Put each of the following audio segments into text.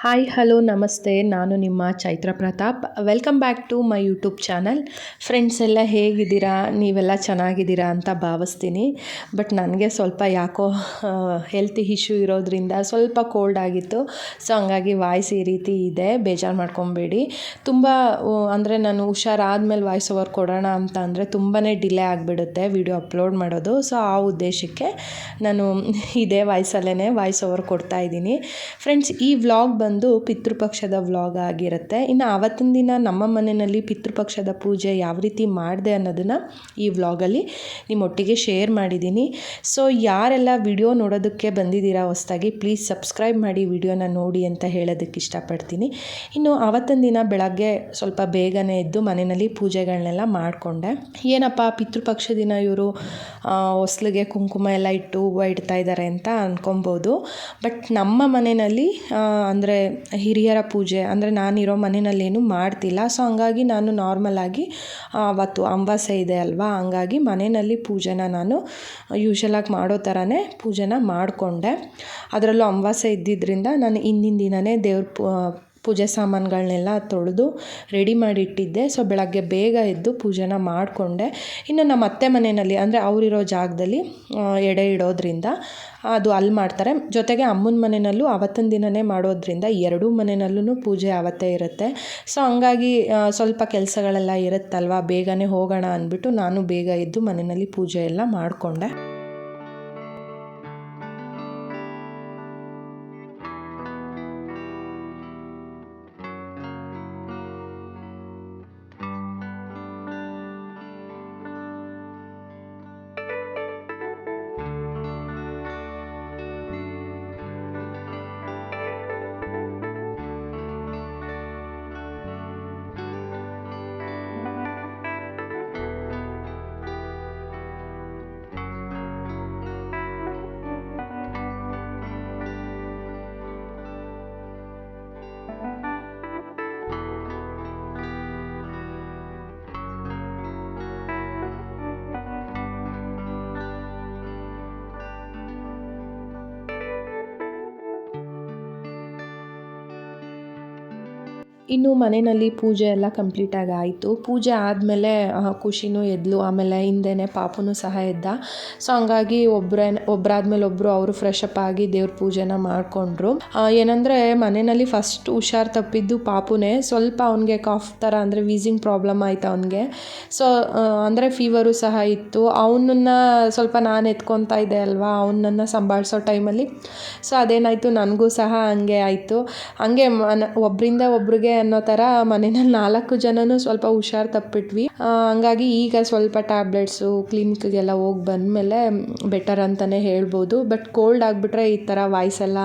Hi hello ನಮಸ್ತೆ. ನಾನು ನಿಮ್ಮ Chaitra Pratap. Welcome back to my YouTube channel friends ಎಲ್ಲ ಹೇಗಿದ್ದೀರಾ? ನೀವೆಲ್ಲ ಚೆನ್ನಾಗಿದ್ದೀರಾ ಅಂತ ಭಾವಿಸ್ತೀನಿ. ಬಟ್ ನನಗೆ ಸ್ವಲ್ಪ ಯಾಕೋ ಹೆಲ್ತ್ ಇಶ್ಯೂ ಇರೋದ್ರಿಂದ ಸ್ವಲ್ಪ ಕೋಲ್ಡ್ ಆಗಿತ್ತು. ಸೊ ಹಂಗಾಗಿ ವಾಯ್ಸ್ ಈ ರೀತಿ ಇದೆ. ಬೇಜಾರು ಮಾಡ್ಕೊಬೇಡಿ. ತುಂಬ ಅಂದರೆ ನಾನು ಹುಷಾರಾದ್ಮೇಲೆ ವಾಯ್ಸ್ ಓವರ್ ಕೊಡೋಣ ಅಂತ ಅಂದರೆ ತುಂಬಾ ಡಿಲೇ ಆಗಿಬಿಡುತ್ತೆ ವಿಡಿಯೋ ಅಪ್ಲೋಡ್ ಮಾಡೋದು. ಸೊ ಆ ಉದ್ದೇಶಕ್ಕೆ ನಾನು ಇದೇ ವಾಯ್ಸಲ್ಲೇ ವಾಯ್ಸ್ ಓವರ್ ಕೊಡ್ತಾ ಇದ್ದೀನಿ. ಫ್ರೆಂಡ್ಸ್ ಈ ವ್ಲಾಗ್ ಬಂದು ಪಿತೃಪಕ್ಷದ ವ್ಲಾಗ್ ಆಗಿರುತ್ತೆ. ಇನ್ನು ಆವತ್ತಿನ ದಿನ ನಮ್ಮ ಮನೆಯಲ್ಲಿ ಪಿತೃಪಕ್ಷದ ಪೂಜೆ ಯಾವ ರೀತಿ ಮಾಡಿದೆ ಅನ್ನೋದನ್ನು ಈ ವ್ಲಾಗಲ್ಲಿ ನಿಮ್ಮೊಟ್ಟಿಗೆ ಶೇರ್ ಮಾಡಿದ್ದೀನಿ. ಸೊ ಯಾರೆಲ್ಲ ವಿಡಿಯೋ ನೋಡೋದಕ್ಕೆ ಬಂದಿದ್ದೀರಾ ಹೊಸ್ದಾಗಿ ಪ್ಲೀಸ್ ಸಬ್ಸ್ಕ್ರೈಬ್ ಮಾಡಿ ವಿಡಿಯೋನ ನೋಡಿ ಅಂತ ಹೇಳೋದಕ್ಕೆ ಇಷ್ಟಪಡ್ತೀನಿ. ಇನ್ನು ಆವತ್ತಿನ ದಿನ ಬೆಳಗ್ಗೆ ಸ್ವಲ್ಪ ಬೇಗನೆ ಎದ್ದು ಮನೆಯಲ್ಲಿ ಪೂಜೆಗಳನ್ನೆಲ್ಲ ಮಾಡಿಕೊಂಡೆ. ಏನಪ್ಪ, ಪಿತೃಪಕ್ಷ ದಿನ ಇವರು ಹೊಸ್ಲಿಗೆ ಕುಂಕುಮ ಎಲ್ಲ ಇಟ್ಟು ಹೂವು ಇಡ್ತಾ ಇದ್ದಾರೆ ಅಂತ ಅಂದ್ಕೊಬೋದು ಬಟ್ ನಮ್ಮ ಮನೆಯಲ್ಲಿ ಅಂದರೆ ಹಿರಿಯರ ಪೂಜೆ, ಅಂದರೆ ನಾನಿರೋ ಮನೆಯಲ್ಲೇನು ಮಾಡ್ತಿಲ್ಲ. ಸೊ ಹಂಗಾಗಿ ನಾನು ನಾರ್ಮಲಾಗಿ ಅವತ್ತು ಅಮಾವಾಸ್ಯೆ ಇದೆ ಅಲ್ವಾ? ಹಂಗಾಗಿ ಮನೆಯಲ್ಲಿ ಪೂಜೆನ ನಾನು ಯೂಶಲಾಗಿ ಮಾಡೋ ಥರನೇ ಪೂಜೆನ ಮಾಡಿಕೊಂಡೆ. ಅದರಲ್ಲೂ ಅಮಾವಾಸ್ಯೆ ಇದ್ದಿದ್ದರಿಂದ ನಾನು ಹಿಂದಿನ ದಿನವೇ ದೇವ್ರ ಪೂಜೆ ಸಾಮಾನುಗಳನ್ನೆಲ್ಲ ತೊಳೆದು ರೆಡಿ ಮಾಡಿ ಇಟ್ಟಿದ್ದೆ ಸೊ, ಬೆಳಗ್ಗೆ ಬೇಗ ಎದ್ದು ಪೂಜೆನ ಮಾಡಿಕೊಂಡೆ. ಇನ್ನು ನಮ್ಮ ಅತ್ತೆ ಮನೆಯಲ್ಲಿ, ಅಂದರೆ ಅವರಿರೋ ಜಾಗದಲ್ಲಿ ಎಡೆ ಇಡೋದ್ರಿಂದ ಅದು ಅಲ್ಲಿ ಮಾಡ್ತಾರೆ. ಜೊತೆಗೆ ಅಮ್ಮನ ಮನೆಯಲ್ಲೂ ಆವತ್ತಿನ ದಿನನೇ ಮಾಡೋದ್ರಿಂದ ಎರಡೂ ಮನೆಯಲ್ಲೂ ಪೂಜೆ ಅವತ್ತೇ ಇರುತ್ತೆ. ಸೊ, ಹಂಗಾಗಿ ಸ್ವಲ್ಪ ಕೆಲಸಗಳೆಲ್ಲ ಇರುತ್ತಲ್ವ, ಬೇಗನೆ ಹೋಗೋಣ ಅಂದ್ಬಿಟ್ಟು ನಾನು ಬೇಗ ಎದ್ದು ಮನೆಯಲ್ಲಿ ಪೂಜೆ ಎಲ್ಲ ಮಾಡಿಕೊಂಡೆ. ಇನ್ನು ಮನೆಯಲ್ಲಿ ಪೂಜೆ ಎಲ್ಲ ಕಂಪ್ಲೀಟಾಗಿ ಆಯಿತು. ಪೂಜೆ ಆದಮೇಲೆ ಖುಷಿನೂ ಎದ್ಲು. ಆಮೇಲೆ ಹಿಂದೆನೇ ಪಾಪುನೂ ಸಹ ಎದ್ದ. ಸೊ ಹಂಗಾಗಿ ಒಬ್ಬರೇ ಒಬ್ಬರಾದ್ಮೇಲೆ ಒಬ್ಬರು ಅವರು ಫ್ರೆಶ್ ಅಪ್ ಆಗಿ ದೇವ್ರ ಪೂಜೆನ ಮಾಡಿಕೊಂಡ್ರು. ಏನಂದರೆ ಮನೆಯಲ್ಲಿ ಫಸ್ಟ್ ಹುಷಾರು ತಪ್ಪಿದ್ದು ಪಾಪುನೇ. ಸ್ವಲ್ಪ ಅವನಿಗೆ ಕಾಫ್ ಥರ ಅಂದರೆ ವೀಸಿಂಗ್ ಪ್ರಾಬ್ಲಮ್ ಆಯಿತು ಅವನಿಗೆ. ಸೊ ಅಂದರೆ ಫೀವರು ಸಹ ಇತ್ತು. ಅವನನ್ನು ಸ್ವಲ್ಪ ನಾನು ಎತ್ಕೊತಾ ಇದ್ದೆ ಅಲ್ವಾ? ಅವನನ್ನು ಸಂಭಾಳಿಸೋ ಟೈಮಲ್ಲಿ ಸೊ ಅದೇನಾಯಿತು? ನನಗೂ ಸಹ ಹಂಗೆ ಆಯಿತು. ಹಂಗೆ ಮನ ಒಬ್ಬರಿಂದ ಒಬ್ರಿಗೆ ಅನ್ನೋ ಥರ ಮನೆಯಲ್ಲಿ ನಾಲ್ಕು ಜನನೂ ಸ್ವಲ್ಪ ಹುಷಾರು ತಪ್ಪಿಟ್ವಿ. ಹಂಗಾಗಿ ಈಗ ಸ್ವಲ್ಪ ಟ್ಯಾಬ್ಲೆಟ್ಸು, ಕ್ಲಿನಿಕ್ಗೆಲ್ಲ ಹೋಗಿ ಬಂದಮೇಲೆ ಬೆಟರ್ ಅಂತಲೇ ಹೇಳ್ಬೋದು. ಬಟ್ ಕೋಲ್ಡ್ ಆಗಿಬಿಟ್ರೆ ಈ ಥರ ವಾಯ್ಸ್ ಎಲ್ಲ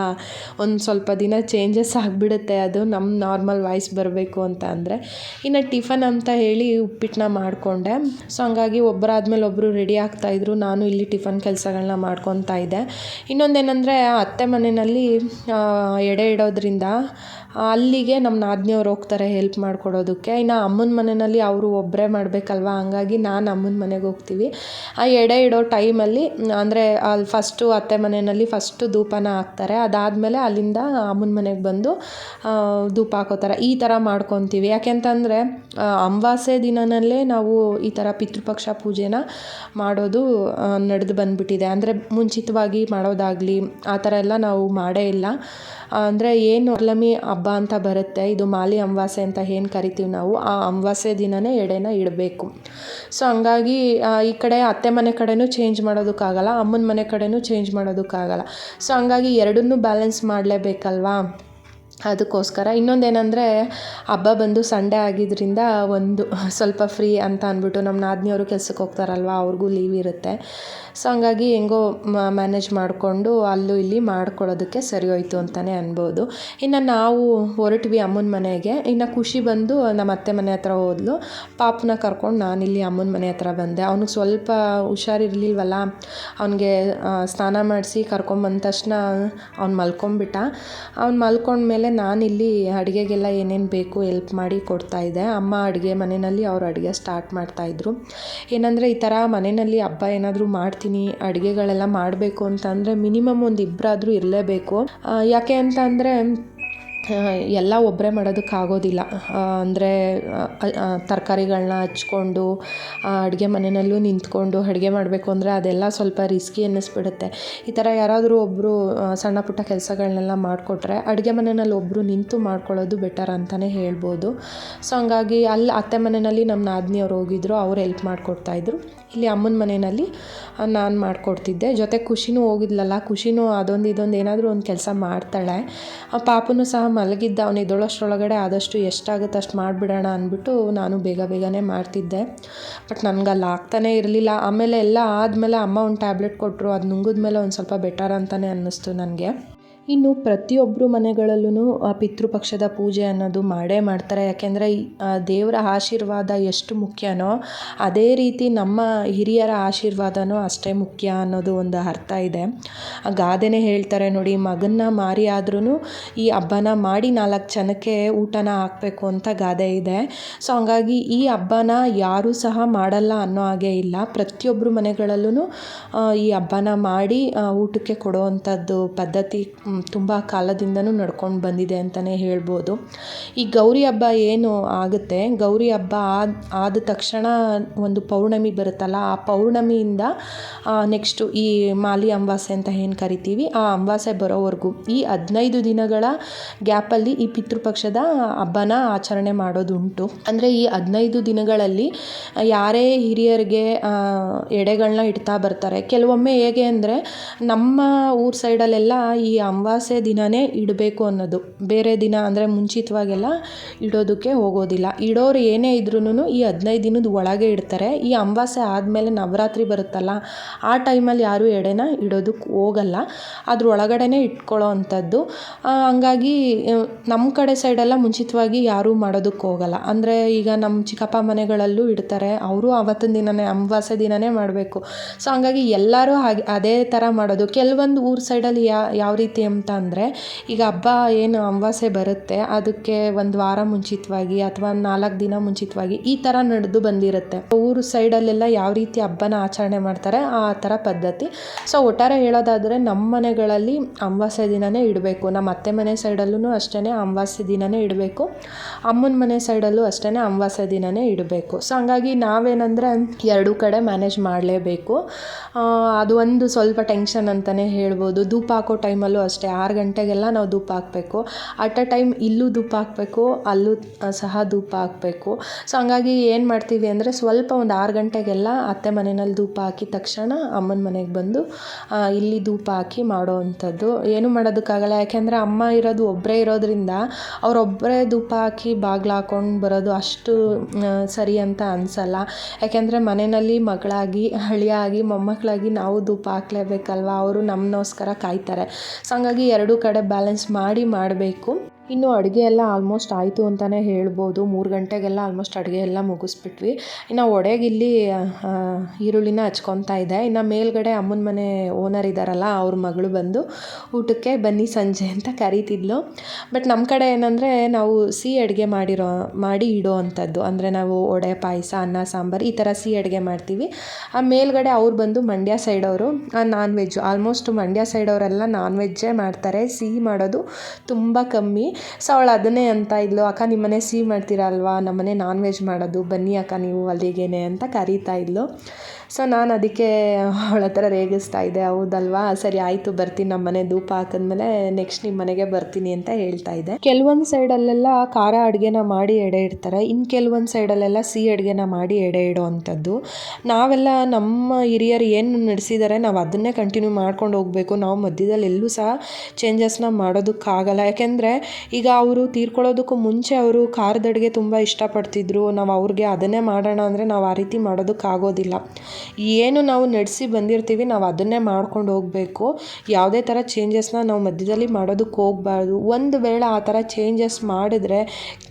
ಒಂದು ಸ್ವಲ್ಪ ದಿನ ಚೇಂಜಸ್ ಆಗಿಬಿಡುತ್ತೆ. ಅದು ನಮ್ಮ ನಾರ್ಮಲ್ ವಾಯ್ಸ್ ಬರಬೇಕು ಅಂತ ಅಂದರೆ. ಇನ್ನು ಟಿಫನ್ ಅಂತ ಹೇಳಿ ಉಪ್ಪಿಟ್ಟನ್ನ ಮಾಡಿಕೊಂಡೆ. ಸೊ, ಹಂಗಾಗಿ ಒಬ್ಬರಾದ್ಮೇಲೆ ಒಬ್ಬರು ರೆಡಿ ಆಗ್ತಾಯಿದ್ರು ನಾನು ಇಲ್ಲಿ ಟಿಫನ್ ಕೆಲಸಗಳನ್ನ ಮಾಡ್ಕೊತಾ ಇದ್ದೆ. ಇನ್ನೊಂದೇನೆಂದರೆ ಅತ್ತೆ ಮನೆಯಲ್ಲಿ ಎಡೆ ಇಡೋದ್ರಿಂದ ಅಲ್ಲಿಗೆ ನಮ್ಮ ನಾದಿನಿಯವ್ರು ಹೋಗ್ತಾರೆ ಹೆಲ್ಪ್ ಮಾಡಿಕೊಡೋದಕ್ಕೆ. ಇನ್ನು ಅಮ್ಮನ ಮನೆಯಲ್ಲಿ ಅವರು ಒಬ್ಬರೇ ಮಾಡಬೇಕಲ್ವ? ಹಂಗಾಗಿ ನಾನು ಅಮ್ಮನ ಮನೆಗೆ ಹೋಗ್ತೀವಿ. ಆ ಎಡೆ ಇಡೋ ಟೈಮಲ್ಲಿ ಅಂದರೆ ಅಲ್ಲಿ ಫಸ್ಟು ಅತ್ತೆ ಮನೆಯಲ್ಲಿ ಫಸ್ಟು ಧೂಪನ ಹಾಕ್ತಾರೆ. ಅದಾದಮೇಲೆ ಅಲ್ಲಿಂದ ಅಮ್ಮನ ಮನೆಗೆ ಬಂದು ಧೂಪ ಹಾಕೋತಾರೆ. ಈ ಥರ ಮಾಡ್ಕೊತೀವಿ. ಯಾಕೆಂತಂದರೆ ಅಮಾವಾಸ್ಯೆ ದಿನನಲ್ಲೇ ನಾವು ಈ ಥರ ಪಿತೃಪಕ್ಷ ಪೂಜೆನ ಮಾಡೋದು ನಡೆದು ಬಂದುಬಿಟ್ಟಿದೆ. ಅಂದರೆ ಮುಂಚಿತವಾಗಿ ಮಾಡೋದಾಗಲಿ, ಆ ಥರ ಎಲ್ಲ ನಾವು ಮಾಡೇ ಇಲ್ಲ. ಅಂದರೆ ಏನು ವರ್ಲಮಿ ಹಬ್ಬ ಅಂತ ಬರುತ್ತೆ. ಇದು ಮಾಲಿ ಅಮಾವಾಸ್ಯೆ ಅಂತ ಏನು ಕರಿತೀವಿ ನಾವು? ಆ ಅಮಾವಾಸ್ಯೆ ದಿನವೇ ಎಡೆನ ಇಡಬೇಕು. ಸೊ ಹಂಗಾಗಿ ಈ ಕಡೆ ಅತ್ತೆ ಮನೆ ಕಡೆಯೂ ಚೇಂಜ್ ಮಾಡೋದಕ್ಕಾಗಲ್ಲ, ಅಮ್ಮನ ಮನೆ ಕಡೆಯೂ ಚೇಂಜ್ ಮಾಡೋದಕ್ಕಾಗಲ್ಲ. ಸೊ ಹಂಗಾಗಿ ಎರಡನ್ನೂ ಬ್ಯಾಲೆನ್ಸ್ ಮಾಡಲೇಬೇಕಲ್ವಾ? ಅದಕ್ಕೋಸ್ಕರ. ಇನ್ನೊಂದೇನೆಂದರೆ, ಹಬ್ಬ ಬಂದು ಸಂಡೇ ಆಗಿದ್ದರಿಂದ ಒಂದು ಸ್ವಲ್ಪ ಫ್ರೀ ಅಂತ ಅಂದ್ಬಿಟ್ಟು ನಮ್ಮ ನಾದಿನಿಯವರು ಕೆಲ್ಸಕ್ಕೆ ಹೋಗ್ತಾರಲ್ವ, ಅವ್ರಿಗೂ ಲೀವ್ ಇರುತ್ತೆ. ಸೊ ಹಂಗಾಗಿ ಹೆಂಗೋ ಮ್ಯಾನೇಜ್ ಮಾಡಿಕೊಂಡು ಅಲ್ಲೂ ಇಲ್ಲಿ ಮಾಡ್ಕೊಳ್ಳೋದಕ್ಕೆ ಸರಿ ಹೋಯ್ತು ಅಂತಲೇ ಅನ್ಬೋದು. ಇನ್ನು ನಾವು ಹೊರಟ್ವಿ ಅಮ್ಮನ ಮನೆಗೆ. ಇನ್ನು ಖುಷಿ ಬಂದು ನಮ್ಮ ಅತ್ತೆ ಮನೆ ಹತ್ರ ಹೋದ್ಲು. ಪಾಪನ ಕರ್ಕೊಂಡು ನಾನಿಲ್ಲಿ ಅಮ್ಮನ ಮನೆ ಹತ್ರ ಬಂದೆ. ಅವ್ನಿಗೆ ಸ್ವಲ್ಪ ಹುಷಾರಿರ್ಲಿಲ್ವಲ್ಲ, ಅವನಿಗೆ ಸ್ನಾನ ಮಾಡಿಸಿ ಕರ್ಕೊಂಬಂದ ತಕ್ಷಣ ಅವ್ನು ಮಲ್ಕೊಂಬಿಟ್ಟ ಅವ್ನು ಮಲ್ಕೊಂಡ್ಮೇಲೆ ನಾನಿಲ್ಲಿ ಅಡುಗೆಗೆಲ್ಲ ಏನೇನು ಬೇಕು ಎಲ್ಪ್ ಮಾಡಿ ಕೊಡ್ತಾಯಿದ್ದೆ ಅಮ್ಮ ಅಡುಗೆ ಮನೆಯಲ್ಲಿ ಅವ್ರು ಅಡುಗೆ ಸ್ಟಾರ್ಟ್ ಮಾಡ್ತಾಯಿದ್ರು ಏನಂದರೆ ಈ ಥರ ಮನೆಯಲ್ಲಿ ಹಬ್ಬ ಏನಾದರೂ ಮಾಡ್ತೀನಿ, ಅಡುಗೆಗಳೆಲ್ಲ ಮಾಡಬೇಕು ಅಂತಂದರೆ ಮಿನಿಮಮ್ ಒಂದು ಇಬ್ಬರಾದ್ರೂ ಇರಲೇಬೇಕು. ಯಾಕೆ ಅಂತ ಅಂದರೆ ಎಲ್ಲ ಒಬ್ಬರೇ ಮಾಡೋದಕ್ಕಾಗೋದಿಲ್ಲ. ಅಂದರೆ ತರಕಾರಿಗಳ್ನ ಹಚ್ಕೊಂಡು ಅಡುಗೆ ಮನೆಯಲ್ಲೂ ನಿಂತ್ಕೊಂಡು ಅಡುಗೆ ಮಾಡಬೇಕು ಅಂದರೆ ಅದೆಲ್ಲ ಸ್ವಲ್ಪ ರಿಸ್ಕಿ ಅನ್ನಿಸ್ಬಿಡುತ್ತೆ. ಈ ಥರ ಯಾರಾದರೂ ಒಬ್ಬರು ಸಣ್ಣ ಪುಟ್ಟ ಕೆಲಸಗಳನ್ನೆಲ್ಲ ಮಾಡಿಕೊಟ್ರೆ ಅಡುಗೆ ಮನೆಯಲ್ಲಿ ಒಬ್ಬರು ನಿಂತು ಮಾಡ್ಕೊಳ್ಳೋದು ಬೆಟರ್ ಅಂತಲೇ ಹೇಳ್ಬೋದು. ಸೊ ಹಂಗಾಗಿ ಅಲ್ಲಿ ಅತ್ತೆ ಮನೆಯಲ್ಲಿ ನಮ್ಮ ನಾದಿನಿಯವ್ರು ಹೋಗಿದ್ರು, ಅವ್ರು ಹೆಲ್ಪ್ ಮಾಡಿಕೊಡ್ತಾಯಿದ್ರು ಇಲ್ಲಿ ಅಮ್ಮನ ಮನೆಯಲ್ಲಿ ನಾನು ಮಾಡಿಕೊಡ್ತಿದ್ದೆ. ಜೊತೆ ಖುಷಿನೂ ಹೋಗಿದ್ಲಲ್ಲ, ಖುಷಿನೂ ಅದೊಂದು ಇದೊಂದು ಏನಾದರೂ ಒಂದು ಕೆಲಸ ಮಾಡ್ತಾಳೆ. ಪಾಪುನೂ ಸಹ ಮಲಗಿದ್ದ ಅವ್ನು ಎದ್ದೇಳೋಷ್ಟ್ರೊಳಗಡೆ ಆದಷ್ಟು ಎಷ್ಟಾಗುತ್ತೆ ಅಷ್ಟು ಮಾಡಿಬಿಡೋಣ ಅಂದ್ಬಿಟ್ಟು ನಾನು ಬೇಗ ಬೇಗನೆ ಮಾಡ್ತಿದ್ದೆ. ಬಟ್ ನನಗೆ ಅಲ್ಲಿ ಆಗ್ತಾನೇ ಇರಲಿಲ್ಲ. ಆಮೇಲೆ ಎಲ್ಲ ಆದಮೇಲೆ ಅಮ್ಮ ಒಂದು ಟ್ಯಾಬ್ಲೆಟ್ ಕೊಟ್ಟರು ಅದು ನುಂಗಿದ್ಮೇಲೆ ಒಂದು ಸ್ವಲ್ಪ ಬೆಟರ್ ಅಂತಲೇ ಅನ್ನಿಸ್ತು ನನಗೆ. ಇನ್ನು ಪ್ರತಿಯೊಬ್ಬರು ಮನೆಗಳಲ್ಲೂ ಪಿತೃಪಕ್ಷದ ಪೂಜೆ ಅನ್ನೋದು ಮಾಡೇ ಮಾಡ್ತಾರೆ. ಯಾಕೆಂದರೆ ದೇವರ ಆಶೀರ್ವಾದ ಎಷ್ಟು ಮುಖ್ಯನೋ, ಅದೇ ರೀತಿ ನಮ್ಮ ಹಿರಿಯರ ಆಶೀರ್ವಾದನೂ ಅಷ್ಟೇ ಮುಖ್ಯ ಅನ್ನೋದು ಒಂದು ಅರ್ಥ ಇದೆ. ಗಾದೆನೇ ಹೇಳ್ತಾರೆ ನೋಡಿ, ಮಗನ್ನ ಮಾರಿ ಆದ್ರೂ ಈ ಹಬ್ಬನ ಮಾಡಿ ನಾಲ್ಕು ಜನಕ್ಕೆ ಊಟನ ಹಾಕಬೇಕು ಅಂತ ಗಾದೆ ಇದೆ. ಸೊ, ಹಂಗಾಗಿ ಈ ಹಬ್ಬನ ಯಾರೂ ಸಹ ಮಾಡಲ್ಲ ಅನ್ನೋ ಹಾಗೆ ಇಲ್ಲ. ಪ್ರತಿಯೊಬ್ಬರು ಮನೆಗಳಲ್ಲೂ ಈ ಹಬ್ಬನ ಮಾಡಿ ಊಟಕ್ಕೆ ಕೊಡುವಂಥದ್ದು ಪದ್ಧತಿ ತುಂಬ ಕಾಲದಿಂದನೂ ನಡ್ಕೊಂಡು ಬಂದಿದೆ ಅಂತಲೇ ಹೇಳ್ಬೋದು. ಈ ಗೌರಿ ಹಬ್ಬ ಏನು ಆಗುತ್ತೆ? ಗೌರಿ ಹಬ್ಬ ಆದ ಆದ ತಕ್ಷಣ ಒಂದು ಪೌರ್ಣಮಿ ಬರುತ್ತಲ್ಲ, ಆ ಪೌರ್ಣಮಿಯಿಂದ ನೆಕ್ಸ್ಟು ಈ ಮಾಲಿ ಅಮಾವಾಸ್ಯೆ ಅಂತ ಏನು ಕರಿತೀವಿ? ಆ ಅಮಾವಾಸ್ಯೆ ಬರೋವರೆಗೂ ಈ ಹದಿನೈದು ದಿನಗಳ ಗ್ಯಾಪಲ್ಲಿ ಈ ಪಿತೃಪಕ್ಷದ ಹಬ್ಬನ ಆಚರಣೆ ಮಾಡೋದುಂಟು. ಅಂದರೆ ಈ ಹದಿನೈದು ದಿನಗಳಲ್ಲಿ ಯಾರೇ ಹಿರಿಯರಿಗೆ ಎಡೆಗಳನ್ನ ಇಡ್ತಾ ಬರ್ತಾರೆ. ಕೆಲವೊಮ್ಮೆ ಹೇಗೆ ಅಂದರೆ, ನಮ್ಮ ಊರ ಸೈಡಲ್ಲೆಲ್ಲ ಈ ಅಮಾವಾಸ್ಯೆ ದಿನವೇ ಇಡಬೇಕು ಅನ್ನೋದು. ಬೇರೆ ದಿನ ಅಂದರೆ ಮುಂಚಿತವಾಗೆಲ್ಲ ಇಡೋದಕ್ಕೆ ಹೋಗೋದಿಲ್ಲ. ಇಡೋರು ಏನೇ ಇದ್ರೂ ಈ ಹದಿನೈದು ದಿನದ ಒಳಗೆ ಇಡ್ತಾರೆ. ಈ ಅಮಾವಾಸ್ಯೆ ಆದಮೇಲೆ ನವರಾತ್ರಿ ಬರುತ್ತಲ್ಲ, ಆ ಟೈಮಲ್ಲಿ ಯಾರೂ ಎಡೆನ ಇಡೋದಕ್ಕೆ ಹೋಗಲ್ಲ. ಅದ್ರ ಒಳಗಡೆನೇ ಇಟ್ಕೊಳ್ಳೋ ಅಂಥದ್ದು. ಹಂಗಾಗಿ ನಮ್ಮ ಕಡೆ ಸೈಡೆಲ್ಲ ಮುಂಚಿತವಾಗಿ ಯಾರೂ ಮಾಡೋದಕ್ಕೆ ಹೋಗಲ್ಲ. ಅಂದರೆ ಈಗ ನಮ್ಮ ಚಿಕ್ಕಪ್ಪ ಮನೆಗಳಲ್ಲೂ ಇಡ್ತಾರೆ. ಅವರು ಆವತ್ತಿನ ದಿನವೇ ಅಮಾವಾಸ್ಯೆ ದಿನವೇ ಮಾಡಬೇಕು. ಸೊ, ಹಂಗಾಗಿ ಎಲ್ಲರೂ ಹಾಗೆ, ಅದೇ ಥರ ಮಾಡೋದು. ಕೆಲವೊಂದು ಊರ ಸೈಡಲ್ಲಿ ಯಾವ ರೀತಿ ಅಂತ ಅಂದರೆ, ಈಗ ಹಬ್ಬ ಏನು ಅಮಾವಾಸ್ಯೆ ಬರುತ್ತೆ, ಅದಕ್ಕೆ ಒಂದು ವಾರ ಮುಂಚಿತವಾಗಿ ಅಥವಾ ನಾಲ್ಕು ದಿನ ಮುಂಚಿತವಾಗಿ ಈ ಥರ ನಡೆದು ಬಂದಿರುತ್ತೆ. ಊರು ಸೈಡಲ್ಲೆಲ್ಲ ಯಾವ ರೀತಿ ಹಬ್ಬನ ಆಚರಣೆ ಮಾಡ್ತಾರೆ, ಆ ಥರ ಪದ್ಧತಿ. ಸೊ, ಒಟ್ಟಾರೆ ಹೇಳೋದಾದರೆ, ನಮ್ಮ ಮನೆಗಳಲ್ಲಿ ಅಮಾವಾಸ್ಯೆ ದಿನವೇ ಇಡಬೇಕು. ನಮ್ಮ ಅತ್ತೆ ಮನೆ ಸೈಡಲ್ಲೂ ಅಷ್ಟೇ ಅಮಾವಾಸ್ಯೆ ದಿನವೇ ಇಡಬೇಕು. ಅಮ್ಮನ ಮನೆ ಸೈಡಲ್ಲೂ ಅಷ್ಟೇ ಅಮಾವಾಸ್ಯೆ ದಿನವೇ ಇಡಬೇಕು. ಸೊ, ಹಂಗಾಗಿ ನಾವೇನಂದರೆ, ಎರಡೂ ಕಡೆ ಮ್ಯಾನೇಜ್ ಮಾಡಲೇಬೇಕು. ಅದು ಒಂದು ಸ್ವಲ್ಪ ಟೆನ್ಷನ್ ಅಂತಲೇ ಹೇಳ್ಬೋದು. ಧೂಪ ಹಾಕೋ ಟೈಮಲ್ಲೂ ಅಷ್ಟೇ. ಆರು ಗಂಟೆಗೆಲ್ಲ ನಾವು ಧೂಪ ಹಾಕಬೇಕು. ಅಟ್ ಅ ಟೈಮ್ ಇಲ್ಲೂ ಧೂಪ ಹಾಕಬೇಕು, ಅಲ್ಲೂ ಸಹ ಧೂಪ ಹಾಕಬೇಕು. ಸೊ ಹಂಗಾಗಿ ಏನು ಮಾಡ್ತೀವಿ ಅಂದರೆ ಸ್ವಲ್ಪ ಒಂದು ಆರು ಗಂಟೆಗೆಲ್ಲ ಅತ್ತೆ ಮನೆಯಲ್ಲಿ ಧೂಪ ಹಾಕಿದ ತಕ್ಷಣ ಅಮ್ಮನ ಮನೆಗೆ ಬಂದು ಇಲ್ಲಿ ಧೂಪ ಹಾಕಿ ಮಾಡೋ ಅಂಥದ್ದು. ಏನೂ ಮಾಡೋದಕ್ಕಾಗಲ್ಲ, ಯಾಕೆಂದರೆ ಅಮ್ಮ ಇರೋದು ಒಬ್ಬರೇ ಇರೋದ್ರಿಂದ ಅವರೊಬ್ಬರೇ ಧೂಪ ಹಾಕಿ ಬಾಗ್ಲು ಹಾಕೊಂಡು ಬರೋದು ಅಷ್ಟು ಸರಿ ಅಂತ ಅನಿಸಲ್ಲ. ಯಾಕೆಂದರೆ ಮನೆಯಲ್ಲಿ ಮಗಳಾಗಿ ಹಳಿಯಾಗಿ ಮೊಮ್ಮಕ್ಕಳಾಗಿ ನಾವು ಧೂಪ ಹಾಕ್ಲೇಬೇಕಲ್ವ? ಅವರು ನಮ್ಮಗೋಸ್ಕರ ಕಾಯ್ತಾರೆ. ಸೊ ಎರಡೂ ಕಡೆ ಬ್ಯಾಲೆನ್ಸ್ ಮಾಡಿ ಮಾಡಬೇಕು. ಇನ್ನು ಅಡುಗೆ ಎಲ್ಲ ಆಲ್ಮೋಸ್ಟ್ ಆಯಿತು ಅಂತಲೇ ಹೇಳ್ಬೋದು. ಮೂರು ಗಂಟೆಗೆಲ್ಲ ಆಲ್ಮೋಸ್ಟ್ ಅಡುಗೆ ಎಲ್ಲ ಮುಗಿಸ್ಬಿಟ್ವಿ. ಇನ್ನು ಒಡೆಗಿಲ್ಲಿ ಈರುಳ್ಳಿನ ಹಚ್ಕೊತಾ ಇದೆ. ಇನ್ನು ಮೇಲ್ಗಡೆ ಅಮ್ಮನ ಮನೆ ಓನರ್ ಇದ್ದಾರಲ್ಲ ಅವ್ರ ಮಗಳು ಬಂದು ಊಟಕ್ಕೆ ಬನ್ನಿ ಸಂಜೆ ಅಂತ ಕರೀತಿದ್ಲು. ಬಟ್ ನಮ್ಮ ಕಡೆ ಏನಂದರೆ ನಾವು ಸಿಹಿ ಅಡುಗೆ ಮಾಡಿರೋ, ಮಾಡಿ ಇಡೋ ಅಂಥದ್ದು. ಅಂದರೆ ನಾವು ಒಡೆ ಪಾಯಸ, ಅನ್ನ, ಸಾಂಬಾರು ಈ ಥರ ಸಿಹಿ ಅಡುಗೆ ಮಾಡ್ತೀವಿ. ಆ ಮೇಲ್ಗಡೆ ಅವ್ರು ಬಂದು ಮಂಡ್ಯ ಸೈಡವರು ನಾನ್ ವೆಜ್ ಆಲ್ಮೋಸ್ಟ್ ಮಂಡ್ಯ ಸೈಡವರೆಲ್ಲ ನಾನ್ ವೆಜ್ಜೇ ಮಾಡ್ತಾರೆ. ಸಿಹಿ ಮಾಡೋದು ತುಂಬ ಕಮ್ಮಿ. ಸೊ ಅವಳು ಅದನ್ನೇ ಅಂತ ಇದ್ಲು, ಅಕ್ಕ ನಿಮ್ಮನೆ ಸಿಹಿ ಮಾಡ್ತೀರಾ ಅಲ್ವಾ? ನಮ್ಮನೆ ನಾನ್ ವೆಜ್ ಮಾಡೋದು, ಬನ್ನಿ ಅಕ್ಕ, ನೀವು ಅಲ್ಲಿಗೇನೆ ಅಂತ ಕರೀತಾ ಇದ್ಲು. ಸೊ ನಾನು ಅದಕ್ಕೆ ಅವಳ ಹತ್ರ ರೇಗಿಸ್ತಾ ಇದ್ದೆ, ಹೌದಲ್ವಾ? ಸರಿ, ಆಯಿತು, ಬರ್ತೀನಿ ನಮ್ಮ ಮನೆ, ಧೂಪ ಹಾಕಿದ್ಮೇಲೆ ನೆಕ್ಸ್ಟ್ ನಿಮ್ಮ ಮನೆಗೆ ಬರ್ತೀನಿ ಅಂತ ಹೇಳ್ತಾ ಇದ್ದೆ. ಕೆಲವೊಂದು ಸೈಡಲ್ಲೆಲ್ಲ ಖಾರ ಅಡುಗೆನ ಮಾಡಿ ಎಡೆ ಇಡ್ತಾರೆ ಇನ್ನು ಕೆಲವೊಂದು ಸೈಡಲ್ಲೆಲ್ಲ ಸಿಹಿ ಅಡುಗೆನ ಮಾಡಿ ಎಡೆ ಇಡೋ ಅಂಥದ್ದು ನಾವೆಲ್ಲ ನಮ್ಮ ಹಿರಿಯರು ಏನು ನಡೆಸಿದ್ದಾರೆ ನಾವು ಅದನ್ನೇ ಕಂಟಿನ್ಯೂ ಮಾಡ್ಕೊಂಡು ಹೋಗಬೇಕು. ನಾವು ಮಧ್ಯದಲ್ಲಿ ಎಲ್ಲೂ ಸಹ ಚೇಂಜಸ್ನ ಮಾಡೋದಕ್ಕಾಗಲ್ಲ. ಯಾಕೆಂದರೆ ಈಗ ಅವರು ತೀರ್ಕೊಳ್ಳೋದಕ್ಕೂ ಮುಂಚೆ ಅವರು ಖಾರದ ಅಡುಗೆ ತುಂಬ ಇಷ್ಟಪಡ್ತಿದ್ರು. ನಾವು ಅವ್ರಿಗೆ ಅದನ್ನೇ ಮಾಡೋಣ ಅಂದರೆ ನಾವು ಆ ರೀತಿ ಮಾಡೋದಕ್ಕಾಗೋದಿಲ್ಲ. ಏನು ನಾವು ನಡೆಸಿ ಬಂದಿರ್ತೀವಿ, ನಾವು ಅದನ್ನೇ ಮಾಡ್ಕೊಂಡು ಹೋಗಬೇಕು. ಯಾವುದೇ ಥರ ಚೇಂಜಸ್ನ ನಾವು ಮಧ್ಯದಲ್ಲಿ ಮಾಡೋದಕ್ಕೆ ಹೋಗಬಾರ್ದು. ಒಂದು ವೇಳೆ ಆ ಥರ ಚೇಂಜಸ್ ಮಾಡಿದ್ರೆ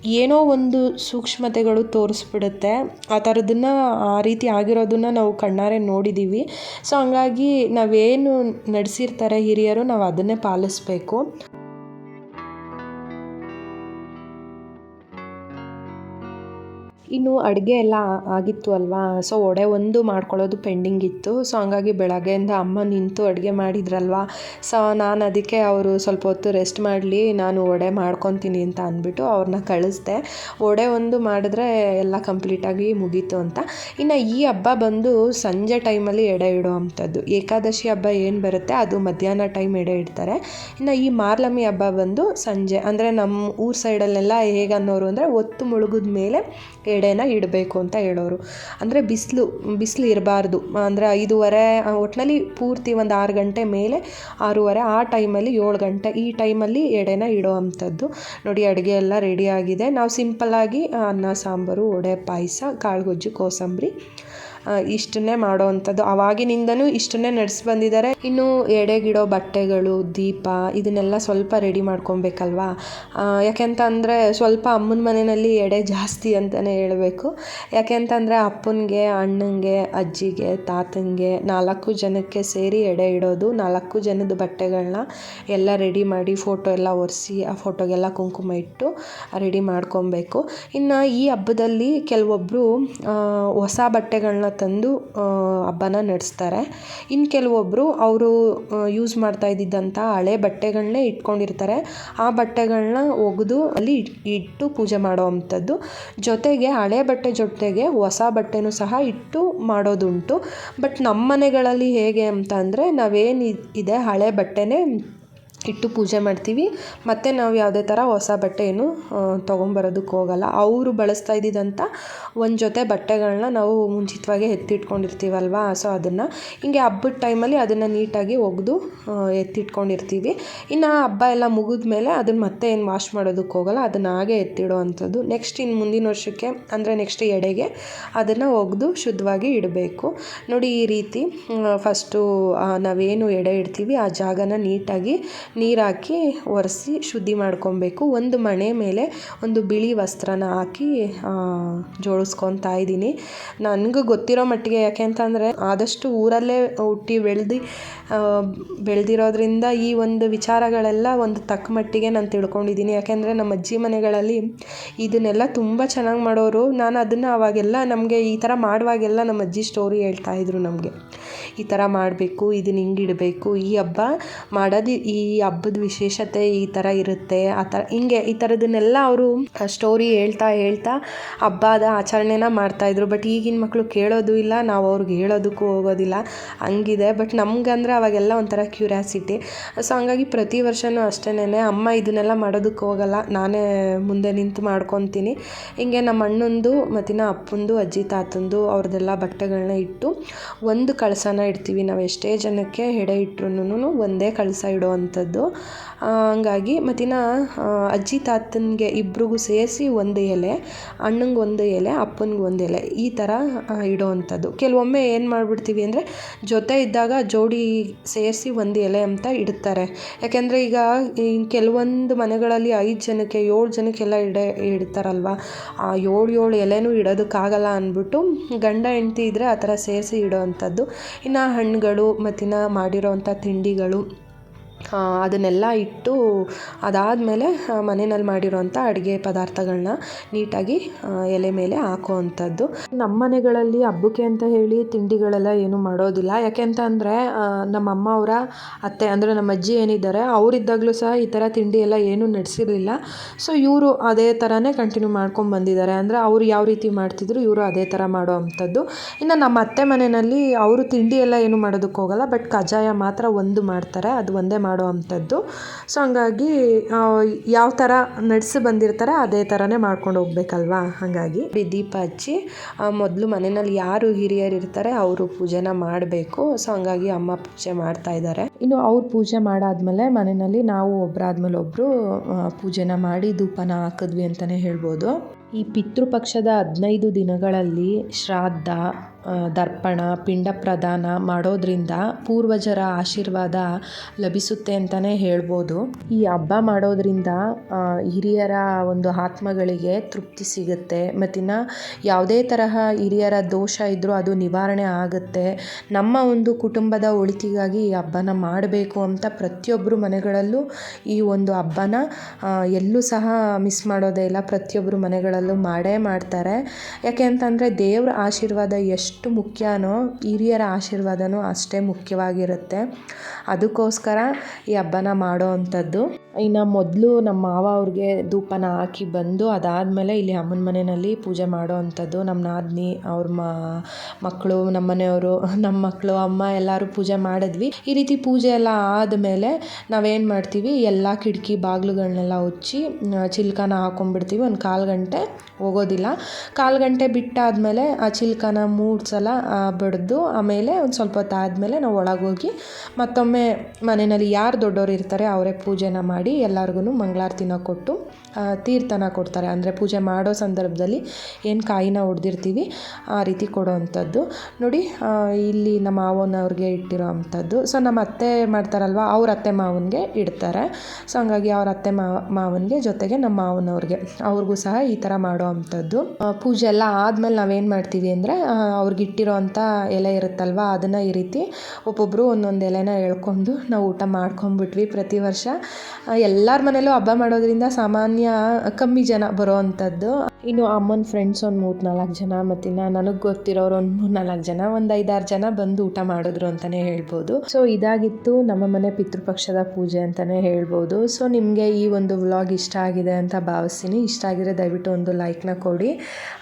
ಏನೋ ಒಂದು ಸೂಕ್ಷ್ಮತೆಗಳು ತೋರಿಸ್ಬಿಡುತ್ತೆ. ಆ ಥರದನ್ನು ಆ ರೀತಿ ಆಗಿರೋದನ್ನು ನಾವು ಕಣ್ಣಾರೆ ನೋಡಿದ್ದೀವಿ ಸೊ, ಹಂಗಾಗಿ ನಾವೇನು ನಡೆಸಿರ್ತಾರೆ ಹಿರಿಯರು, ನಾವು ಅದನ್ನೇ ಪಾಲಿಸ್ಬೇಕು. ಇನ್ನು ಅಡುಗೆ ಎಲ್ಲ ಆಗಿತ್ತು ಅಲ್ವಾ? ಸೊ ವಡೆ ಒಂದು ಮಾಡ್ಕೊಳ್ಳೋದು ಪೆಂಡಿಂಗ್ ಇತ್ತು. ಸೊ ಹಂಗಾಗಿ ಬೆಳಗ್ಗೆಯಿಂದ ಅಮ್ಮ ನಿಂತು ಅಡುಗೆ ಮಾಡಿದ್ರಲ್ವಾ? ಸೊ ನಾನು ಅದಕ್ಕೆ ಅವರು ಸ್ವಲ್ಪ ಹೊತ್ತು ರೆಸ್ಟ್ ಮಾಡಲಿ, ನಾನು ವಡೆ ಮಾಡ್ಕೊತೀನಿ ಅಂತ ಅಂದ್ಬಿಟ್ಟು ಅವ್ರನ್ನ ಕಳಿಸ್ದೆ. ವಡೆ ಒಂದು ಮಾಡಿದ್ರೆ ಎಲ್ಲ ಕಂಪ್ಲೀಟಾಗಿ ಮುಗೀತು ಅಂತ. ಇನ್ನು ಈ ಹಬ್ಬ ಬಂದು ಸಂಜೆ ಟೈಮಲ್ಲಿ ಎಡೆ ಇಡೋ ಅಂಥದ್ದು ಏಕಾದಶಿ ಹಬ್ಬ ಏನು ಬರುತ್ತೆ, ಅದು ಮಧ್ಯಾಹ್ನ ಟೈಮ್ ಎಡೆ ಇಡ್ತಾರೆ. ಇನ್ನು ಈ ಮಾರ್ಲಮಿ ಹಬ್ಬ ಬಂದು ಸಂಜೆ, ಅಂದರೆ ನಮ್ಮ ಊರ ಸೈಡಲ್ಲೆಲ್ಲ ಹೇಗೆ ಅನ್ನೋರು ಅಂದರೆ ಒತ್ತು ಮುಳುಗಿದ ಮೇಲೆ ಎಡೆನ ಇಡಬೇಕು ಅಂತ ಹೇಳೋರು. ಅಂದರೆ ಬಿಸಿಲು ಬಿಸಿಲು ಇರಬಾರ್ದು. ಅಂದರೆ ಐದೂವರೆ ಒಟ್ಟಿನಲ್ಲಿ ಪೂರ್ತಿ ಒಂದು ಆರು ಗಂಟೆ ಮೇಲೆ ಆರೂವರೆ ಆ ಟೈಮಲ್ಲಿ ಏಳು ಗಂಟೆ ಈ ಟೈಮಲ್ಲಿ ಎಡೆನ ಇಡೋ ಅಂಥದ್ದು. ನೋಡಿ, ಅಡುಗೆ ಎಲ್ಲ ರೆಡಿ ನಾವು ಸಿಂಪಲ್ಲಾಗಿ ಅನ್ನ, ಸಾಂಬಾರು, ವಡೆ, ಪಾಯಸ ಕಾಳುಗೊಜ್ಜು ಕೋಸಂಬರಿ ಇಷ್ಟನ್ನೇ ಮಾಡೋವಂಥದ್ದು ಆವಾಗಿನಿಂದನೂ ಇಷ್ಟನ್ನೇ ನಡೆಸಿ ಬಂದಿದ್ದಾರೆ. ಇನ್ನು ಎಡೆಗಿಡೋ ಬಟ್ಟೆಗಳು, ದೀಪ, ಇದನ್ನೆಲ್ಲ ಸ್ವಲ್ಪ ರೆಡಿ ಮಾಡ್ಕೊಬೇಕಲ್ವಾ? ಯಾಕೆಂತ ಅಂದರೆ ಸ್ವಲ್ಪ ಅಮ್ಮನ ಮನೆಯಲ್ಲಿ ಎಡೆ ಜಾಸ್ತಿ ಅಂತಲೇ ಹೇಳಬೇಕು. ಯಾಕೆಂತ ಅಂದರೆ ಅಪ್ಪನಿಗೆ ಅಣ್ಣನಿಗೆ ಅಜ್ಜಿಗೆ ತಾತನಿಗೆ ನಾಲ್ಕು ಜನಕ್ಕೆ ಸೇರಿ ಎಡೆ ಇಡೋದು, ನಾಲ್ಕು ಜನದ ಬಟ್ಟೆಗಳನ್ನ ಎಲ್ಲ ರೆಡಿ ಮಾಡಿ ಫೋಟೋ ಎಲ್ಲ ಒರೆಸಿ ಆ ಫೋಟೋಗೆಲ್ಲ ಕುಂಕುಮ ಇಟ್ಟು ರೆಡಿ ಮಾಡ್ಕೊಬೇಕು. ಇನ್ನು ಈ ಹಬ್ಬದಲ್ಲಿ ಕೆಲವೊಬ್ಬರು ಹೊಸ ಬಟ್ಟೆಗಳನ್ನ ತಂದು ಹಬ್ಬನ ನಡೆಸ್ತಾರೆ. ಇನ್ನು ಕೆಲವೊಬ್ಬರು ಅವರು ಯೂಸ್ ಮಾಡ್ತಾ ಇದ್ದಿದ್ದಂಥ ಹಳೆ ಬಟ್ಟೆಗಳನ್ನೇ ಇಟ್ಕೊಂಡಿರ್ತಾರೆ. ಆ ಬಟ್ಟೆಗಳನ್ನ ಒಗೆದು ಅಲ್ಲಿ ಇಟ್ಟು ಪೂಜೆ ಮಾಡೋ ಅಂಥದ್ದು. ಜೊತೆಗೆ ಹಳೆ ಬಟ್ಟೆ ಜೊತೆಗೆ ಹೊಸ ಬಟ್ಟೆನೂ ಸಹ ಇಟ್ಟು ಮಾಡೋದುಂಟು. ಬಟ್ ನಮ್ಮ ಮನೆಗಳಲ್ಲಿ ಹೇಗೆ ಅಂತ ಅಂದರೆ ನಾವೇನು ಇದೆ ಹಳೆ ಬಟ್ಟೆನೇ ಇಟ್ಟು ಪೂಜೆ ಮಾಡ್ತೀವಿ. ಮತ್ತು ನಾವು ಯಾವುದೇ ಥರ ಹೊಸ ಬಟ್ಟೆ ಏನು ತೊಗೊಂಬರೋದಕ್ಕೆ ಹೋಗಲ್ಲ. ಅವರು ಬಳಸ್ತಾ ಇದ್ದಿದ್ದಂಥ ಒಂದು ಜೊತೆ ಬಟ್ಟೆಗಳನ್ನ ನಾವು ಮುಂಚಿತವಾಗೇ ಎತ್ತಿಟ್ಕೊಂಡಿರ್ತೀವಲ್ವಾ? ಸೊ, ಅದನ್ನು ಹಿಂಗೆ ಹಬ್ಬದ ಟೈಮಲ್ಲಿ ಅದನ್ನು ನೀಟಾಗಿ ಒಗೆದು ಎತ್ತಿಟ್ಕೊಂಡಿರ್ತೀವಿ. ಇನ್ನು ಹಬ್ಬ ಎಲ್ಲ ಮುಗಿದ ಮೇಲೆ ಅದನ್ನು ಮತ್ತೆ ಏನು ವಾಶ್ ಮಾಡೋದಕ್ಕೆ ಹೋಗಲ್ಲ. ಅದನ್ನು ಹಾಗೆ ಎತ್ತಿಡೋ ಅಂಥದ್ದು ನೆಕ್ಸ್ಟ್ ಇನ್ನು ಮುಂದಿನ ವರ್ಷಕ್ಕೆ, ಅಂದರೆ ನೆಕ್ಸ್ಟ್ ಎಡೆಗೆ ಅದನ್ನು ಒಗೆದು ಶುದ್ಧವಾಗಿ ಇಡಬೇಕು. ನೋಡಿ ಈ ರೀತಿ ಫಸ್ಟು ನಾವೇನು ಎಡೆ ಇಡ್ತೀವಿ, ಆ ಜಾಗನ ನೀಟಾಗಿ ನೀರು ಹಾಕಿ ಒರೆಸಿ ಶುದ್ಧಿ ಮಾಡ್ಕೊಬೇಕು. ಒಂದು ಮಣೆ ಮೇಲೆ ಒಂದು ಬಿಳಿ ವಸ್ತ್ರನ ಹಾಕಿ ಜೋಡಿಸ್ಕೊತಾ ಇದ್ದೀನಿ. ನನಗೂ ಗೊತ್ತಿರೋ ಮಟ್ಟಿಗೆ ಯಾಕೆ ಅಂತಂದರೆ ಆದಷ್ಟು ಊರಲ್ಲೇ ಹುಟ್ಟಿ ಬೆಳೆದು ಬೆಳೆದಿರೋದ್ರಿಂದ ಈ ಒಂದು ವಿಚಾರಗಳೆಲ್ಲ ಒಂದು ತಕ್ಕ ಮಟ್ಟಿಗೆ ನಾನು ತಿಳ್ಕೊಂಡಿದ್ದೀನಿ. ಯಾಕೆಂದರೆ ನಮ್ಮ ಅಜ್ಜಿ ಮನೆಗಳಲ್ಲಿ ಇದನ್ನೆಲ್ಲ ತುಂಬ ಚೆನ್ನಾಗಿ ಮಾಡೋರು. ನಾನು ಅದನ್ನು ಅವಾಗೆಲ್ಲ ನಮಗೆ ಈ ಥರ ಮಾಡುವಾಗೆಲ್ಲ ನಮ್ಮ ಅಜ್ಜಿ ಸ್ಟೋರಿ ಹೇಳ್ತಾಯಿದ್ರು ನಮಗೆ. ಈ ಥರ ಮಾಡಬೇಕು, ಇದನ್ನ ಹಿಂಗೆ ಇಡಬೇಕು, ಈ ಹಬ್ಬ ಮಾಡೋದು, ಈ ಹಬ್ಬದ ವಿಶೇಷತೆ ಈ ಥರ ಇರುತ್ತೆ, ಆ ಥರ ಹಿಂಗೆ ಈ ಥರದನ್ನೆಲ್ಲ ಅವರು ಸ್ಟೋರಿ ಹೇಳ್ತಾ ಹೇಳ್ತಾ ಹಬ್ಬದ ಆಚರಣೆನ ಮಾಡ್ತಾಯಿದ್ರು ಬಟ್ ಈಗಿನ ಮಕ್ಕಳು ಕೇಳೋದು ಇಲ್ಲ, ನಾವು ಅವ್ರಿಗೆ ಹೇಳೋದಕ್ಕೂ ಹೋಗೋದಿಲ್ಲ, ಹಂಗಿದೆ. ಬಟ್ ನಮ್ಗಂದ್ರೆ ಅವಾಗೆಲ್ಲ ಒಂಥರ ಕ್ಯೂರಿಯಾಸಿಟಿ. ಸೊ ಹಂಗಾಗಿ ಪ್ರತಿ ವರ್ಷವೂ ಅಷ್ಟೇನೆ ಅಮ್ಮ ಇದನ್ನೆಲ್ಲ ಮಾಡೋದಕ್ಕೆ ಹೋಗಲ್ಲ, ನಾನೇ ಮುಂದೆ ನಿಂತು ಮಾಡ್ಕೊತೀನಿ. ಹಿಂಗೆ ನಮ್ಮ ಅಣ್ಣಂದು ಮತ್ತಿನ ಅಪ್ಪಂದು, ಅಜ್ಜಿ, ತಾತಂದು ಅವ್ರದ್ದೆಲ್ಲ ಬಟ್ಟೆಗಳನ್ನ ಇಟ್ಟು ಒಂದು ಕಳಸನ ಇಡ್ತೀವಿ. ನಾವು ಎಷ್ಟೇ ಜನಕ್ಕೆ ಎಡೆ ಇಟ್ರುನು ಒಂದೇ ಕಳಸ ಇಡೋ ಅಂಥದ್ದು ಹಂಗಾಗಿ ಮತ್ತಿನ ಅಜ್ಜಿ ತಾತನಿಗೆ ಇಬ್ರಿಗೂ ಸೇರಿಸಿ ಒಂದು ಎಲೆ, ಅಣ್ಣಂಗೆ ಒಂದು ಎಲೆ, ಅಪ್ಪನಿಗೆ ಒಂದು ಎಲೆ, ಈ ಥರ ಇಡೋವಂಥದ್ದು ಕೆಲವೊಮ್ಮೆ ಏನು ಮಾಡಿಬಿಡ್ತೀವಿ ಅಂದರೆ ಜೊತೆ ಇದ್ದಾಗ ಜೋಡಿ ಸೇರಿಸಿ ಒಂದು ಎಲೆ ಅಂತ ಇಡ್ತಾರೆ. ಯಾಕೆಂದರೆ ಈಗ ಕೆಲವೊಂದು ಮನೆಗಳಲ್ಲಿ ಐದು ಜನಕ್ಕೆ, ಏಳು ಜನಕ್ಕೆಲ್ಲ ಇಡ, ಇಡ್ತಾರಲ್ವ? ಆ, ಏಳು ಏಳು ಎಲೆನೂ ಇಡೋದಕ್ಕಾಗಲ್ಲ ಅಂದ್ಬಿಟ್ಟು ಗಂಡ ಹೆಂಡ್ತಿ ಇದ್ದರೆ ಆ ಥರ ಸೇರಿಸಿ ಇಡೋ ಅಂಥದ್ದು ಇನ್ನು ಹಣ್ಣುಗಳು ಮತ್ತಿನ್ನು ಮಾಡಿರೋವಂಥ ತಿಂಡಿಗಳು ಅದನ್ನೆಲ್ಲ ಇಟ್ಟು ಅದಾದಮೇಲೆ ಮನೆಯಲ್ಲಿ ಮಾಡಿರುವಂಥ ಅಡುಗೆ ಪದಾರ್ಥಗಳನ್ನ ನೀಟಾಗಿ ಎಲೆ ಮೇಲೆ ಹಾಕುವಂಥದ್ದು. ನಮ್ಮ ಮನೆಗಳಲ್ಲಿ ಹಬ್ಬಕ್ಕೆ ಅಂತ ಹೇಳಿ ತಿಂಡಿಗಳೆಲ್ಲ ಏನು ಮಾಡೋದಿಲ್ಲ. ಯಾಕೆ ಅಂತ ಅಂದರೆ ನಮ್ಮ ಅಮ್ಮ ಅವರ ಅತ್ತೆ, ಅಂದರೆ ನಮ್ಮ ಅಜ್ಜಿ ಏನಿದ್ದಾರೆ, ಅವರಿದ್ದಾಗಲೂ ಸಹ ಈ ಥರ ತಿಂಡಿ ಎಲ್ಲ ಏನೂ ನಡೆಸಿರಲಿಲ್ಲ. ಸೊ, ಇವರು ಅದೇ ಥರನೇ ಕಂಟಿನ್ಯೂ ಮಾಡ್ಕೊಂಡು ಬಂದಿದ್ದಾರೆ. ಅಂದರೆ ಅವ್ರು ಯಾವ ರೀತಿ ಮಾಡ್ತಿದ್ರು, ಇವರು ಅದೇ ಥರ ಮಾಡೋ ಅಂಥದ್ದು. ಇನ್ನು ನಮ್ಮ ಅತ್ತೆ ಮನೆಯಲ್ಲಿ ಅವರು ತಿಂಡಿ ಎಲ್ಲ ಏನು ಮಾಡೋದಕ್ಕೆ ಹೋಗಲ್ಲ, ಬಟ್ ಕಜ್ಜಾಯ ಮಾತ್ರ ಒಂದು ಮಾಡ್ತಾರೆ. ಅದು ಒಂದೇ ಮಾಡೋ ಅಂಥದ್ದು ಸೊ ಹಂಗಾಗಿ ಯಾವ ಥರ ನಡೆಸಿ ಬಂದಿರ್ತಾರೆ ಅದೇ ಥರನೇ ಮಾಡ್ಕೊಂಡು ಹೋಗ್ಬೇಕಲ್ವಾ? ಹಾಗಾಗಿ ದೀಪ ಹಚ್ಚಿ ಮೊದಲು ಮನೆಯಲ್ಲಿ ಯಾರು ಹಿರಿಯರು ಇರ್ತಾರೆ, ಅವರು ಪೂಜೆನ ಮಾಡಬೇಕು. ಸೊ ಹಂಗಾಗಿ ಅಮ್ಮ ಪೂಜೆ ಮಾಡ್ತಾ ಇದ್ದಾರೆ. ಇನ್ನು ಅವ್ರು ಪೂಜೆ ಮಾಡಾದ್ಮೇಲೆ ಮನೆಯಲ್ಲಿ ನಾವು ಒಬ್ಬರಾದ್ಮೇಲೆ ಒಬ್ಬರು ಪೂಜೆನ ಮಾಡಿ ಧೂಪನ ಹಾಕಿದ್ವಿ ಅಂತಲೇ ಹೇಳ್ಬೋದು. ಈ ಪಿತೃಪಕ್ಷದ ಹದಿನೈದು ದಿನಗಳಲ್ಲಿ ಶ್ರಾದ್ದ ದರ್ಪಣ, ಪಿಂಡ ಪ್ರದಾನ ಮಾಡೋದ್ರಿಂದ ಪೂರ್ವಜರ ಆಶೀರ್ವಾದ ಲಭಿಸುತ್ತೆ ಅಂತಲೇ ಹೇಳ್ಬೋದು. ಈ ಹಬ್ಬ ಮಾಡೋದ್ರಿಂದ ಹಿರಿಯರ ಒಂದು ಆತ್ಮಗಳಿಗೆ ತೃಪ್ತಿ ಸಿಗುತ್ತೆ. ಮತ್ತಿನ್ನು ಯಾವುದೇ ತರಹ ಹಿರಿಯರ ದೋಷ ಇದ್ದರೂ ಅದು ನಿವಾರಣೆ ಆಗುತ್ತೆ. ನಮ್ಮ ಒಂದು ಕುಟುಂಬದ ಒಳಿತಿಗಾಗಿ ಈ ಹಬ್ಬನ ಮಾಡಬೇಕು ಅಂತ ಪ್ರತಿಯೊಬ್ಬರು ಮನೆಗಳಲ್ಲೂ ಈ ಒಂದು ಹಬ್ಬನ ಎಲ್ಲೂ ಸಹ ಮಿಸ್ ಮಾಡೋದೇ ಇಲ್ಲ. ಪ್ರತಿಯೊಬ್ಬರು ಮನೆಗಳಲ್ಲಿ ಮನೆಗಳಲ್ಲೂ ಮಾಡೇ ಮಾಡ್ತಾರೆ. ಯಾಕೆ ಅಂತಂದರೆ ದೇವರ ಆಶೀರ್ವಾದ ಎಷ್ಟು ಮುಖ್ಯನೋ ಹಿರಿಯರ ಆಶೀರ್ವಾದನೂ ಅಷ್ಟೇ ಮುಖ್ಯವಾಗಿರುತ್ತೆ. ಅದಕ್ಕೋಸ್ಕರ ಈ ಹಬ್ಬನ ಮಾಡೋ ಅಂಥದ್ದು. ಇನ್ನು ಮೊದಲು ನಮ್ಮ ಮಾವ ಅವ್ರಿಗೆ ಧೂಪನ ಹಾಕಿ ಬಂದು ಅದಾದಮೇಲೆ ಇಲ್ಲಿ ಅಮ್ಮನ ಮನೆಯಲ್ಲಿ ಪೂಜೆ ಮಾಡೋ ಅಂಥದ್ದು. ನಮ್ಮ ನಾದಿನಿ, ಅವ್ರ ಮಕ್ಕಳು ನಮ್ಮ ಮನೆಯವರು ನಮ್ಮ ಮಕ್ಕಳು ಅಮ್ಮ ಎಲ್ಲರೂ ಪೂಜೆ ಮಾಡಿದ್ವಿ. ಈ ರೀತಿ ಪೂಜೆ ಎಲ್ಲ ಆದಮೇಲೆ ನಾವೇನು ಮಾಡ್ತೀವಿ, ಎಲ್ಲ ಕಿಟಕಿ ಬಾಗಿಲುಗಳನ್ನೆಲ್ಲ ಉಚ್ಚಿ ಚಿಲ್ಕನ ಹಾಕೊಂಡ್ಬಿಡ್ತೀವಿ. ಒಂದು ಕಾಲು ಗಂಟೆ ಹೋಗೋದಿಲ್ಲ. ಕಾಲು ಗಂಟೆ ಬಿಟ್ಟಾದಮೇಲೆ ಆ ಚಿಲ್ಕನ ಮೂರು ಸಲ ಬಡಿದು ಆಮೇಲೆ ಒಂದು ಸ್ವಲ್ಪ ಹೊತ್ತು ಆದಮೇಲೆ ನಾವು ಒಳಗೋಗಿ ಮತ್ತೊಮ್ಮೆ ಮನೆಯಲ್ಲಿ ಯಾರು ದೊಡ್ಡವರು ಇರ್ತಾರೆ, ಅವರೇ ಪೂಜೆನ ಮಾಡಿ ಎಲ್ಲರಿಗೂ ಮಂಗಳಾರತಿನ ಕೊಟ್ಟು ತೀರ್ಥನ ಕೊಡ್ತಾರೆ. ಅಂದರೆ ಪೂಜೆ ಮಾಡೋ ಸಂದರ್ಭದಲ್ಲಿ ಏನು ಕಾಯಿನ ಹೊಡೆದಿರ್ತೀವಿ, ಆ ರೀತಿ ಕೊಡೋ ಅಂಥದ್ದು ನೋಡಿ ಇಲ್ಲಿ ನಮ್ಮ ಮಾವನವ್ರಿಗೆ ಇಟ್ಟಿರೋ ಅಂಥದ್ದು. ಸೊ ನಮ್ಮ ಅತ್ತೆ ಮಾಡ್ತಾರಲ್ವ, ಅವ್ರ ಅತ್ತೆ ಮಾವನಿಗೆ ಇಡ್ತಾರೆ. ಸೊ ಹಂಗಾಗಿ ಅವ್ರ ಅತ್ತೆ ಮಾವ, ಮಾವನಿಗೆ ಜೊತೆಗೆ ನಮ್ಮ ಮಾವನವ್ರಿಗೆ. ಅವ್ರಿಗೂ ಸಹ ಈ ಥರ ಮಾಡೋ ಅಂಥದ್ದು. ಪೂಜೆ ಎಲ್ಲ ಆದಮೇಲೆ ನಾವೇನು ಮಾಡ್ತೀವಿ ಅಂದರೆ ಅವ್ರಿಗೆ ಇಟ್ಟಿರೋ ಅಂಥ ಎಲೆ ಇರುತ್ತಲ್ವ, ಅದನ್ನು ಈ ರೀತಿ ಒಬ್ಬೊಬ್ಬರು ಒಂದೊಂದು ಎಲೆನ ಎಳ್ಕೊಂಡು ನಾವು ಊಟ ಮಾಡ್ಕೊಂಬಿಟ್ವಿ ಪ್ರತಿ ವರ್ಷ. ಎಲ್ಲರ ಮನೇಲೂ ಹಬ್ಬ ಮಾಡೋದ್ರಿಂದ ಸಾಮಾನ್ಯ ಕಮ್ಮಿ ಜನ ಬರೋ ಅಂಥದ್ದು ಇನ್ನು ಅಮ್ಮನ ಫ್ರೆಂಡ್ಸ್ ಒಂದು ಮೂರು ನಾಲ್ಕು ಜನ ಮತ್ತು ನನಗೆ ಗೊತ್ತಿರೋರು ಒಂದು ಮೂರು ನಾಲ್ಕು ಜನ, ಒಂದು ಐದಾರು ಜನ ಬಂದು ಊಟ ಮಾಡಿದ್ರು ಅಂತಲೇ ಹೇಳ್ಬೋದು. ಸೊ ಇದಾಗಿತ್ತು ನಮ್ಮ ಮನೆ ಪಿತೃಪಕ್ಷದ ಪೂಜೆ ಅಂತಲೇ ಹೇಳ್ಬೋದು. ಸೊ ನಿಮಗೆ ಈ ಒಂದು ವ್ಲಾಗ್ ಇಷ್ಟ ಆಗಿದೆ ಅಂತ ಭಾವಿಸ್ತೀನಿ. ಇಷ್ಟ ಆಗಿದ್ರೆ ದಯವಿಟ್ಟು ಒಂದು ಲೈಕ್ನ ಕೊಡಿ.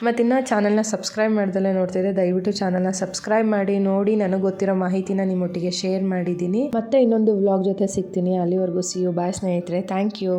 ಮತ್ತು ಇನ್ನು ಚಾನಲ್ನ ಸಬ್ಸ್ಕ್ರೈಬ್ ಮಾಡ್ದಲ್ಲೇ ನೋಡ್ತಿದ್ದೆ ದಯವಿಟ್ಟು ಚಾನಲ್ನ ಸಬ್ಸ್ಕ್ರೈಬ್ ಮಾಡಿ, ನೋಡಿ ನನಗೆ ಗೊತ್ತಿರೋ ಮಾಹಿತಿನ ನಿಮ್ಮೊಟ್ಟಿಗೆ ಶೇರ್ ಮಾಡಿದ್ದೀನಿ. ಮತ್ತೆ ಇನ್ನೊಂದು ವ್ಲಾಗ್ ಜೊತೆ ಸಿಗ್ತೀನಿ. ಅಲ್ಲಿವರೆಗೂ ಸಿ ಯು ಬಾಯ್ ಸ್ನೇಹಿತರೆ ಥ್ಯಾಂಕ್ ಯು